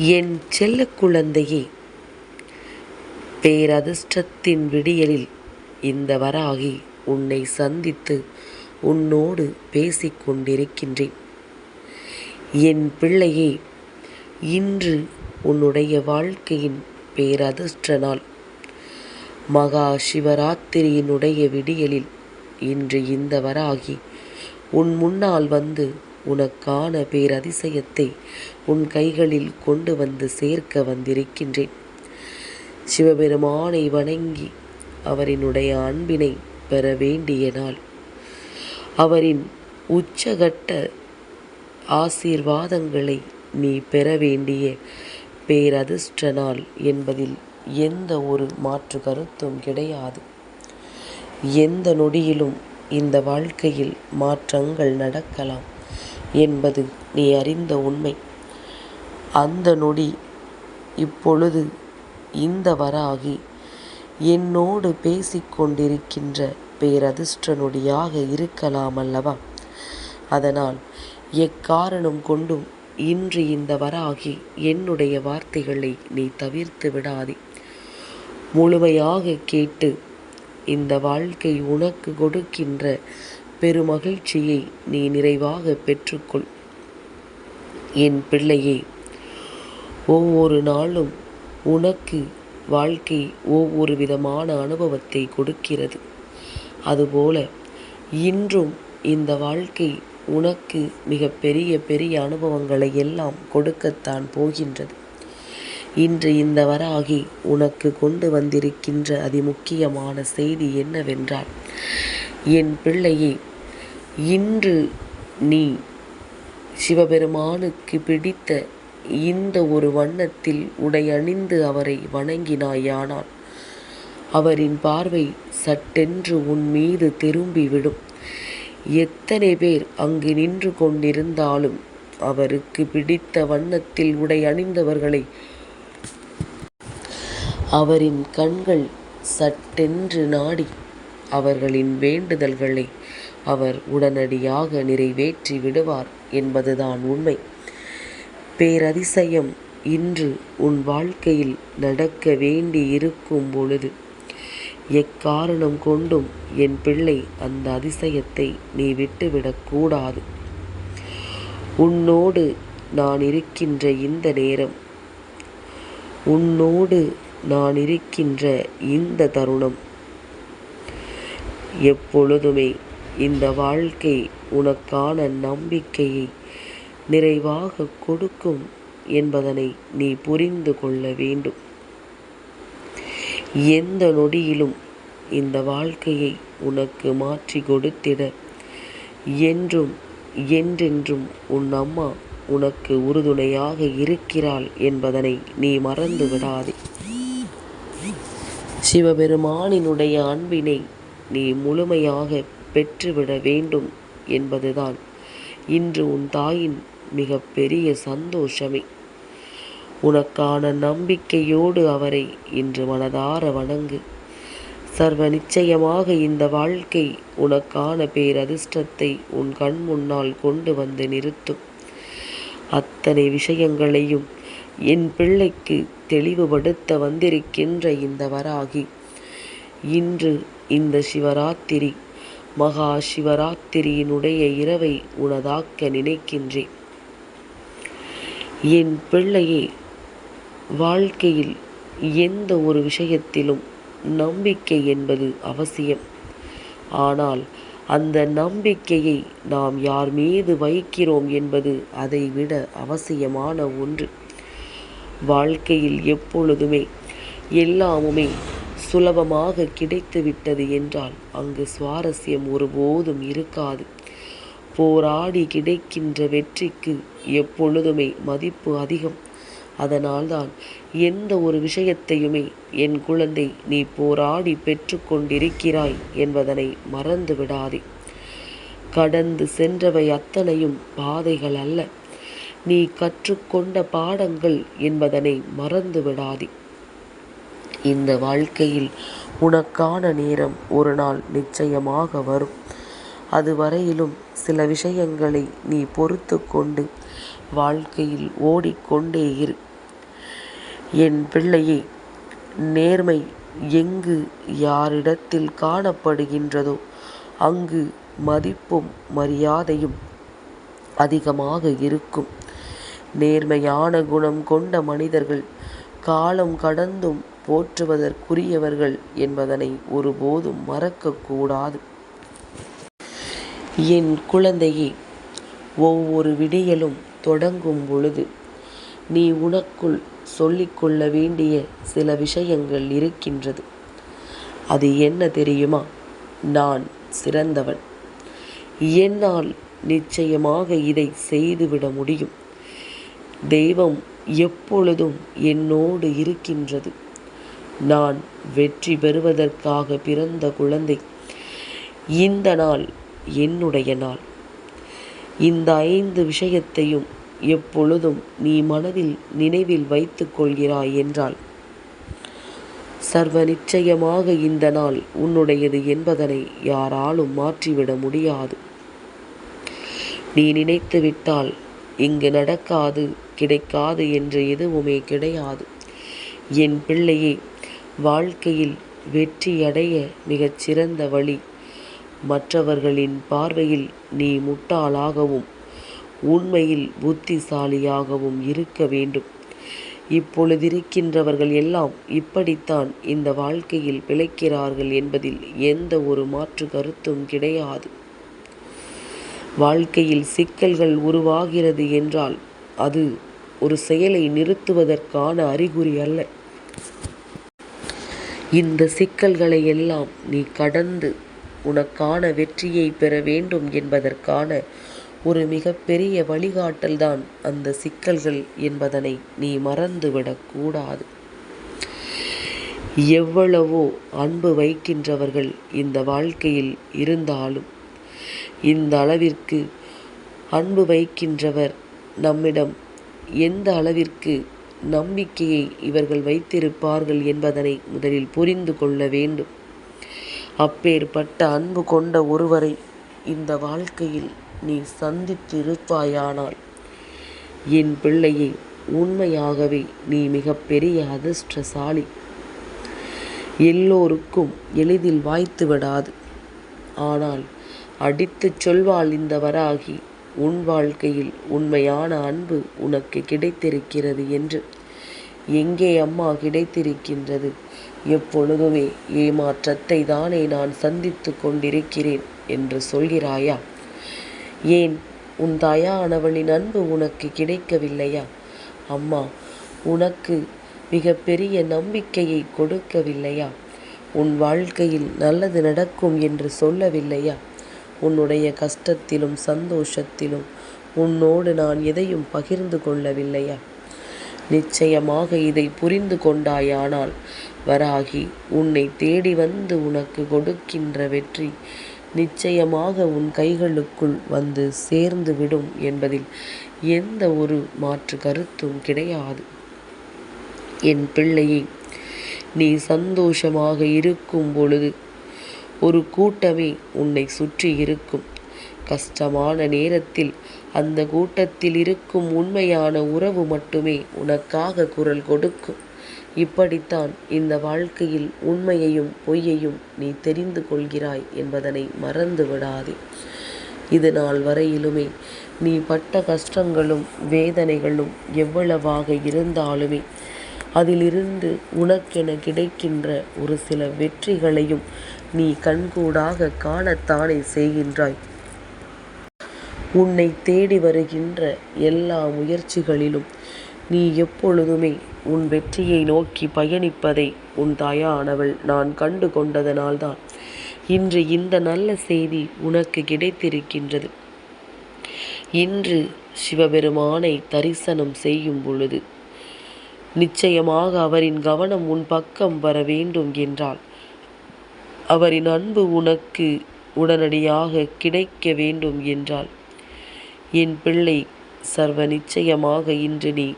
என் செல்ல குழந்தையே பேரதிர்ஷ்டத்தின் விடியலில் இந்த வராகி உன்னை சந்தித்து உன்னோடு பேசிக் கொண்டிருக்கின்றேன். என் பிள்ளையே இன்று உன்னுடைய வாழ்க்கையின் பேரதிர்ஷ்ட நாள். மகா சிவராத்திரியினுடைய விடியலில் இன்று இந்த வராகி உன் முன்னால் வந்து உனக்கான பேரதிசயத்தை உன் கைகளில் கொண்டு வந்து சேர்க்க வந்திருக்கின்றேன். சிவபெருமானை வணங்கி அவரினுடைய அன்பினை பெற வேண்டிய நாள். அவரின் உச்சகட்ட ஆசீர்வாதங்களை நீ பெற வேண்டிய பேரதிர்ஷ்ட நாள் என்பதில் எந்த ஒரு மாற்று கருத்தும் கிடையாது. எந்த நொடியிலும் இந்த வாழ்க்கையில் மாற்றங்கள் நடக்கலாம். என்பது நீ அறிந்த உண்மை. அந்த நொடி இப்பொழுது இந்த வராகி என்னோடு பேசிக்கொண்டிருக்கின்ற பேரதிர்ஷ்ட நொடியாக இருக்கலாம் அல்லவா? அதனால் எக்காரணம் கொண்டும் இன்று இந்த வராகி என்னுடைய வார்த்தைகளை நீ தவிர்த்து விடாதே. முழுமையாக கேட்டு இந்த வாழ்க்கை உனக்கு கொடுக்கின்ற பெருமகிழ்ச்சியை நீ நிறைவாக பெற்றுக்கொள். என் பிள்ளையே ஒவ்வொரு நாளும் உனக்கு வாழ்க்கை ஒவ்வொரு விதமான அனுபவத்தை கொடுக்கிறது. அதுபோல இன்றும் இந்த வாழ்க்கை உனக்கு மிக பெரிய பெரிய அனுபவங்களை எல்லாம் கொடுக்கத்தான் போகின்றது. இன்று இந்த வராகி உனக்கு கொண்டு வந்திருக்கின்ற அதிமுக்கியமான செய்தி என்னவென்றால் என் பிள்ளையே இன்று நீ சிவபெருமானுக்கு பிடித்த இந்த ஒரு வண்ணத்தில் உடை அணிந்து அவரை வணங்கினாயானால் அவரின் பார்வை சட்டென்று உன் மீது திரும்பிவிடும். எத்தனை பேர் அங்கு நின்று கொண்டிருந்தாலும் அவருக்கு பிடித்த வண்ணத்தில் உடை அணிந்தவர்களை அவரின் கண்கள் சட்டென்று நாடி அவர்களின் வேண்டுதல்களை அவர் உடனடியாக நிறைவேற்றி விடுவார் என்பதுதான் உண்மை. பேரதிசயம் இன்று உன் வாழ்க்கையில் நடக்க வேண்டி இருக்கும் பொழுது எக்காரணம் கொண்டும் என் பிள்ளை அந்த அதிசயத்தை நீ விட்டுவிடக்கூடாது உன்னோடு நான் இருக்கின்ற இந்த நேரம் உன்னோடு நான் இருக்கின்ற இந்த தருணம் எப்பொழுதுமே இந்த வாழ்க்கை உனக்கான நம்பிக்கையை நிறைவாக கொடுக்கும் என்பதனை நீ புரிந்து கொள்ள வேண்டும். எந்த நொடியிலும் இந்த வாழ்க்கையை உனக்கு மாற்றி கொடுத்திட என்றும் என்றென்றும் உன் அம்மா உனக்கு உறுதுணையாக இருக்கிறாள் என்பதனை நீ மறந்து விடாதே சிவபெருமானினுடைய அன்பினை நீ முழுமையாக பெற்றுவிட வேண்டும் என்பதுதான். இன்று உன் தாயின் மிக பெரிய சந்தோஷமே. உனக்கான நம்பிக்கையோடு அவரை இன்று மனதார வணங்கு. சர்வ நிச்சயமாக இந்த வாழ்க்கை உனக்கான பேரதிர்ஷ்டத்தை உன் கண் முன்னால் கொண்டு வந்து நிறுத்தும். அத்தனை விஷயங்களையும் என் பிள்ளைக்கு தெளிவுபடுத்த வந்திருக்கின்ற இந்த வராகி இன்று இந்த சிவராத்திரி மகா சிவராத்திரியினுடைய இரவை உனதாக்க நினைக்கின்றேன். என் பிள்ளையே வாழ்க்கையில் எந்த ஒரு விஷயத்திலும் நம்பிக்கை என்பது அவசியம். ஆனால் அந்த நம்பிக்கையை நாம் யார் மீது வைக்கிறோம் என்பது அதை விட அவசியமான ஒன்று. வாழ்க்கையில் எப்பொழுதுமே எல்லாமுமே சுலபமாக கிடைத்துவிட்டது என்றால் அங்கு சுவாரஸ்யம் ஒருபோதும் இருக்காது. போராடி கிடைக்கின்ற வெற்றிக்கு எப்பொழுதுமே மதிப்பு அதிகம். அதனால்தான் எந்த ஒரு விஷயத்தையுமே என் குழந்தை நீ போராடி பெற்றுக்கொண்டிருக்கிறாய் என்பதனை மறந்து விடாதே. கடந்து சென்றவை அத்தனையும் பாதைகள் அல்ல. நீ கற்றுக்கொண்ட பாடங்கள் என்பதனை மறந்து விடாதே. இந்த வாழ்க்கையில் உனக்கான நேரம் ஒரு நாள் நிச்சயமாக வரும். அதுவரையிலும் சில விஷயங்களை நீ பொறுத்து கொண்டு வாழ்க்கையில் ஓடிக்கொண்டே இரு. என் பிள்ளையே நேர்மை எங்கு யாரிடத்தில் காணப்படுகின்றதோ அங்கு மதிப்பும் மரியாதையும் அதிகமாக இருக்கும். நேர்மையான குணம் கொண்ட மனிதர்கள் காலம் கடந்தும் போற்றுவதற்குரியவர்கள் என்பதனை ஒருபோதும் மறக்கக்கூடாது. என் குழந்தையே ஒவ்வொரு விடியலும் தொடங்கும் பொழுது நீ உனக்குள் சொல்லிக்கொள்ள வேண்டிய சில விஷயங்கள் இருக்கின்றது. அது என்ன தெரியுமா? நான் சிறந்தவன். என்னால் நிச்சயமாக இதை செய்துவிட முடியும். தெய்வம் எப்பொழுதும் என்னோடு இருக்கின்றது. நான் வெற்றி பெறுவதற்காக பிறந்த குழந்தை. இந்த நாள் என்னுடைய நாள். இந்த ஐந்து விஷயத்தையும் எப்பொழுதும் நீ மனதில் நினைவில் வைத்துக் கொள்கிறாய் என்றால் சர்வ நிச்சயமாக இந்த நாள் உன்னுடையது என்பதனை யாராலும் மாற்றிவிட முடியாது. நீ நினைத்து விட்டால் இங்கு நடக்காது கிடைக்காது என்று எதுவுமே கிடையாது. என் பிள்ளையே வாழ்க்கையில் வெற்றியடைய மிகச்சிறந்த வழி. மற்றவர்களின் பார்வையில் நீ முட்டாளாகவும் உண்மையில் புத்திசாலியாகவும் இருக்க வேண்டும். இப்பொழுதிருக்கின்றவர்கள் எல்லாம் இப்படித்தான் இந்த வாழ்க்கையில் பிழைக்கிறார்கள் என்பதில் எந்த ஒரு மாற்று கருத்தும் கிடையாது. வாழ்க்கையில் சிக்கல்கள் உருவாகிறது என்றால் அது ஒரு செயலை நிறுத்துவதற்கான அறிகுறி அல்ல. இந்த சிக்கல்களை எல்லாம் நீ கடந்து உனக்கான வெற்றியை பெற வேண்டும் என்பதற்கான ஒரு மிகப்பெரிய வழிகாட்டல்தான் அந்த சிக்கல்கள் என்பதனை நீ மறந்துவிடக்கூடாது எவ்வளவோ அன்பு வைக்கின்றவர்கள் இந்த வாழ்க்கையில் இருந்தாலும் இந்த அளவிற்கு அன்பு வைக்கின்றவர் நம்மிடம் எந்த அளவிற்கு நம்பிக்கையை இவர்கள் வைத்திருப்பார்கள் என்பதனை முதலில் புரிந்து கொள்ள வேண்டும். அப்பேற்பட்ட அன்பு கொண்ட ஒருவரை இந்த வாழ்க்கையில் நீ சந்தித்திருப்பாயானால் என் பிள்ளையை உண்மையாகவே நீ மிகப்பெரிய அதிர்ஷ்டசாலி. எல்லோருக்கும் எளிதில் வாய்த்து விடாது. ஆனால் அடித்துச் சொல்வாள் இந்த வராகி உன் வாழ்க்கையில் உண்மையான அன்பு உனக்கு கிடைத்திருக்கிறது என்று. எங்கே அம்மா கிடைத்திருக்கின்றது? எப்பொழுதுமே ஏமாற்றத்தை தானே நான் சந்தித்து கொண்டிருக்கிறேன் என்று சொல்கிறாயா? ஏன்? உன் தாயானவளின் அன்பு உனக்கு கிடைக்கவில்லையா? அம்மா உனக்கு மிகப்பெரிய நம்பிக்கையை கொடுக்கவில்லையா? உன் வாழ்க்கையில் நல்லது நடக்கும் என்று சொல்லவில்லையா? உன்னுடைய கஷ்டத்திலும் சந்தோஷத்திலும் உன்னோடு நான் எதையும் பகிர்ந்து கொள்ளவில்லையா? நிச்சயமாக இதை புரிந்து கொண்டாயானால் வராகி உன்னை தேடி வந்து உனக்கு கொடுக்கின்ற வெற்றி நிச்சயமாக உன் கைகளுக்குள் வந்து சேர்ந்து விடும் என்பதில் எந்த ஒரு மாற்று கருத்தும் கிடையாது. என் பிள்ளையை நீ சந்தோஷமாக இருக்கும் பொழுது ஒரு கூட்டமே உன்னை சுற்றி இருக்கும். கஷ்டமான நேரத்தில் அந்த கூட்டத்தில் இருக்கும் உண்மையான உறவு மட்டுமே உனக்காக குரல் கொடுக்கும். இப்படித்தான் இந்த வாழ்க்கையில் உண்மையையும் பொய்யையும் நீ தெரிந்து கொள்கிறாய் என்பதனை மறந்து விடாதே. இது நாள் வரையிலுமே நீ பட்ட கஷ்டங்களும் வேதனைகளும் எவ்வளவாக இருந்தாலுமே அதிலிருந்து உனக்கென கிடைக்கின்ற ஒரு சில வெற்றிகளையும் நீ கண்கூடாக காணத்தானே செய்கின்றாய். உன்னை தேடி வருகின்ற எல்லா முயற்சிகளிலும் நீ எப்பொழுதுமே உன் வெற்றியை நோக்கி பயணிப்பதை உன் தாயானவள் நான் கண்டு கொண்டதனால்தான் இன்று இந்த நல்ல செய்தி உனக்கு கிடைத்திருக்கின்றது. இன்று சிவபெருமானை தரிசனம் செய்யும் பொழுது நிச்சயமாக அவரின் கவனம் உன் பக்கம் வர வேண்டும் என்றால் அவரின் அன்பு உனக்கு உடனடியாக கிடைக்க வேண்டும் என்றால் என் பிள்ளை சர்வ நிச்சயமாக இன்று நீ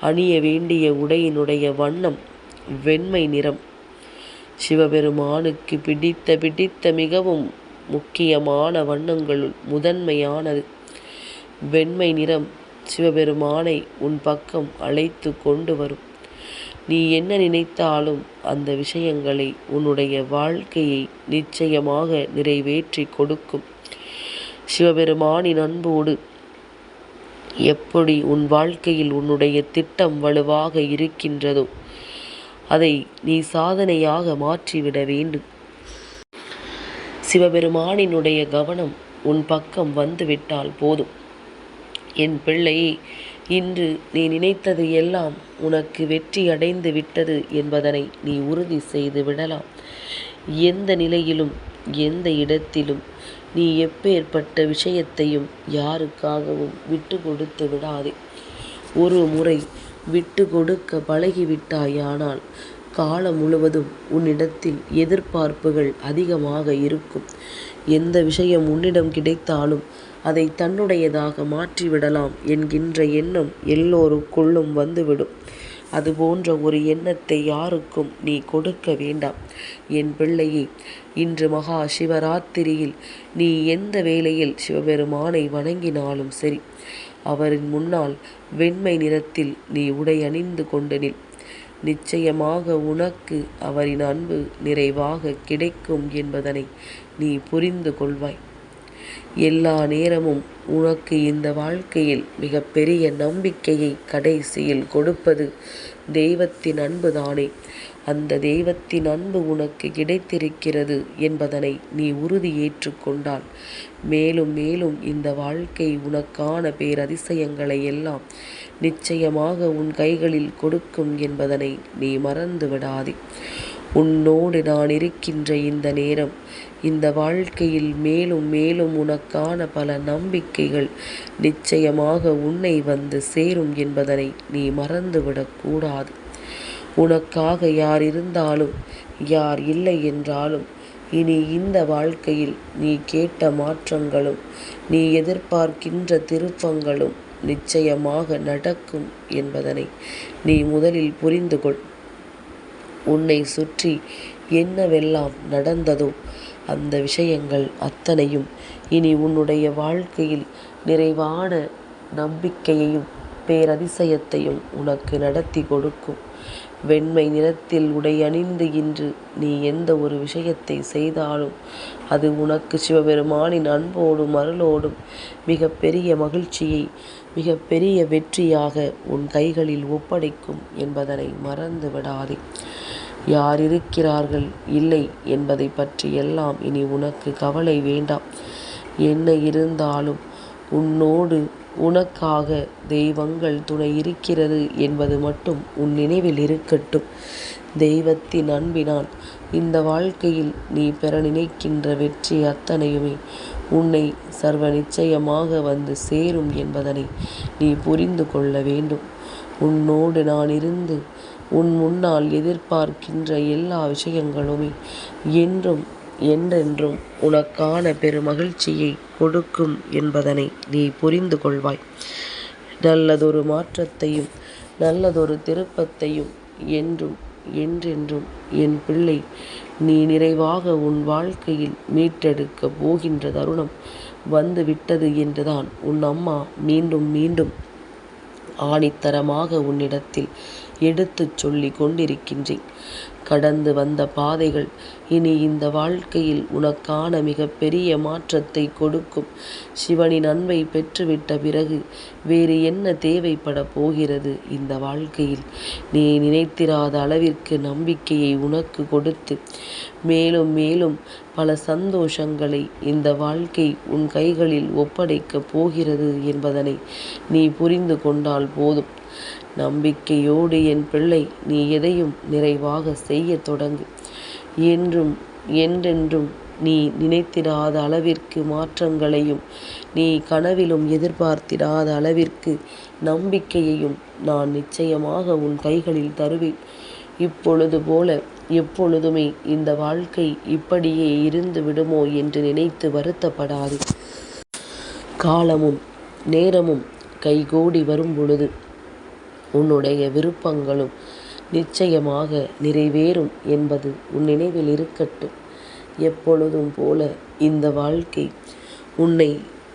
அணிய வேண்டிய உடையினுடைய வண்ணம் வெண்மை நிறம். சிவபெருமானுக்கு பிடித்த பிடித்த மிகவும் முக்கியமான வண்ணங்களுள் முதன்மையானது வெண்மை நிறம். சிவபெருமானை உன் பக்கம் அழைத்து கொண்டு வரும். நீ என்ன நினைத்தாலும் அந்த விஷயங்களை உன்னுடைய வாழ்க்கையை நிச்சயமாக நிறைவேற்றி கொடுக்கும். சிவபெருமானின் அன்போடு எப்படி உன் வாழ்க்கையில் உன்னுடைய திட்டம் வலுவாக இருக்கின்றதோ அதை நீ சாதனையாக மாற்றிவிட வேண்டும். சிவபெருமானினுடைய கவனம் உன் பக்கம் வந்துவிட்டால் போதும். என் பிள்ளையே இன்று நீ நினைத்தது எல்லாம் உனக்கு வெற்றி அடைந்து விட்டது என்பதனை நீ உறுதி செய்து விடலாம். எந்த நிலையிலும் எந்த இடத்திலும் நீ எப்பேற்பட்ட விஷயத்தையும் யாருக்காகவும் விட்டு கொடுத்து விடாதே. ஒரு முறை விட்டு கொடுக்க பழகிவிட்டாயானால் காலம் முழுவதும் உன்னிடத்தில் எதிர்பார்ப்புகள் அதிகமாக இருக்கும். எந்த விஷயம் உன்னிடம் கிடைத்தாலும் அதை தன்னுடையதாக மாற்றிவிடலாம் என்கின்ற எண்ணம் எல்லோருக்குள்ளும் வந்துவிடும். அதுபோன்ற ஒரு எண்ணத்தை யாருக்கும் நீ கொடுக்க வேண்டாம். என் பிள்ளையே இன்று மகா சிவராத்திரியில் நீ எந்த வேளையில் சிவபெருமானை வணங்கினாலும் சரி அவரின் முன்னால் வெண்மை நிறத்தில் நீ உடை அணிந்து கொண்டு நில். நிச்சயமாக உனக்கு அவரின் அன்பு நிறைவாக கிடைக்கும் என்பதனை நீ புரிந்து கொள்வாய். எல்லா நேரமும் உனக்கு இந்த வாழ்க்கையில் மிகப்பெரிய நம்பிக்கையை கடைசியில் கொடுப்பது தெய்வத்தின் அன்புதானே அந்த தெய்வத்தின் அன்பு உனக்கு கிடைத்திருக்கிறது என்பதனை நீ உறுதி ஏற்றுக்கொண்டால் மேலும் மேலும் இந்த வாழ்க்கை உனக்கான பேரதிசயங்களை எல்லாம் நிச்சயமாக உன் கைகளில் கொடுக்கும் என்பதனை நீ மறந்து விடாதே உன்னோடு நான் இருக்கின்ற இந்த நேரம் இந்த வாழ்க்கையில் மேலும் மேலும் உனக்கான பல நம்பிக்கைகள் நிச்சயமாக உன்னை வந்து சேரும் என்பதனை நீ மறந்துவிடக்கூடாது உனக்காக யார் இருந்தாலும் யார் இல்லை என்றாலும் இனி இந்த வாழ்க்கையில் நீ கேட்ட மாற்றங்களும் நீ எதிர்பார்க்கின்ற திருப்பங்களும் நிச்சயமாக நடக்கும் என்பதனை நீ முதலில் புரிந்து கொள் உன்னை சுற்றி என்னவெல்லாம் நடந்ததோ அந்த விஷயங்கள் அத்தனையும் இனி உன்னுடைய வாழ்க்கையில் நிறைவான நம்பிக்கையையும் பேரதிசயத்தையும் உனக்கு நடத்தி கொடுக்கும். வெண்மை நிறத்தில் உடை அணிந்து இன்று நீ எந்த ஒரு விஷயத்தை செய்தாலும் அது உனக்கு சிவபெருமானின் அன்போடும் அருளோடும் மிக பெரிய மகிழ்ச்சியை மிக பெரிய வெற்றியாக உன் கைகளில் ஒப்படைக்கும் என்பதனை மறந்து விடாதே யார் இருக்கிறார்கள் இல்லை என்பதை பற்றி எல்லாம் இனி உனக்கு கவலை வேண்டாம். என்ன இருந்தாலும் உன்னோடு உனக்காக தெய்வங்கள் துணை இருக்கிறது என்பது மட்டும் உன் நினைவில் இருக்கட்டும். தெய்வத்தின் அன்பினால் இந்த வாழ்க்கையில் நீ பெற நினைக்கின்ற வெற்றி அத்தனையுமே உன்னை சர்வ நிச்சயமாக வந்து சேரும் என்பதனை நீ புரிந்து கொள்ள வேண்டும். உன்னோடு நான் இருந்து உன் முன்னால் எதிர்பார்க்கின்ற எல்லா விஷயங்களுமே என்றும் என்றென்றும் உனக்கான பெருமகிழ்ச்சியை கொடுக்கும் என்பதனை நீ புரிந்து கொள்வாய். நல்லதொரு மாற்றத்தையும் நல்லதொரு திருப்பத்தையும் என்றும் என்றென்றும் என் பிள்ளை நீ நிறைவாக உன் வாழ்க்கையில் மீட்டெடுக்க போகின்ற தருணம் வந்து விட்டது என்றுதான் உன் அம்மா மீண்டும் மீண்டும் ஆணித்தரமாக உன்னிடத்தில் எடுத்துச் சொல்லி கொண்டிருக்கின்றேன். கடந்து வந்த பாதைகள் இனி இந்த வாழ்க்கையில் உனக்கான மிகப்பெரிய மாற்றத்தை கொடுக்கும். சிவனின் அன்பை பெற்றுவிட்ட பிறகு வேறு என்ன தேவைப்பட போகிறது? இந்த வாழ்க்கையில் நீ நினைத்திராத அளவிற்கு நம்பிக்கையை உனக்கு கொடுத்து மேலும் மேலும் பல சந்தோஷங்களை இந்த வாழ்க்கை உன் கைகளில் ஒப்படைக்கப் போகிறது என்பதனை நீ புரிந்து கொண்டால் போதும். நம்பிக்கையோடு என் பிள்ளை நீ எதையும் நிறைவாக செய்ய தொடங்கு. என்றும் என்றென்றும் நீ நினைத்திடாத அளவிற்கு மாற்றங்களையும் நீ கனவிலும் எதிர்பார்த்திடாத அளவிற்கு நம்பிக்கையையும் நான் நிச்சயமாக உன் கைகளில் தருவேன். இப்பொழுது போல எப்பொழுதுமே இந்த வாழ்க்கை இப்படியே இருந்து விடுமோ என்று நினைத்து வருத்தப்படாது. காலமும் நேரமும் கைகூடி வரும் பொழுது உன்னுடைய விருப்பங்களும் நிச்சயமாக நிறைவேறும் என்பது உன் நினைவில் இருக்கட்டும். எப்பொழுதும் போல இந்த வாழ்க்கை உன்னை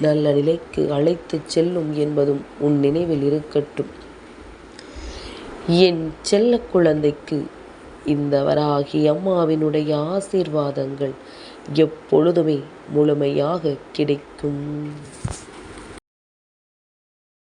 நல்ல நிலைக்கு அழைத்துச் செல்லும் என்பதும் உன் நினைவில் இருக்கட்டும். என் செல்ல குழந்தைக்கு இந்த வராகி அம்மாவினுடைய ஆசீர்வாதங்கள் எப்பொழுதுமே முழுமையாக கிடைக்கும்.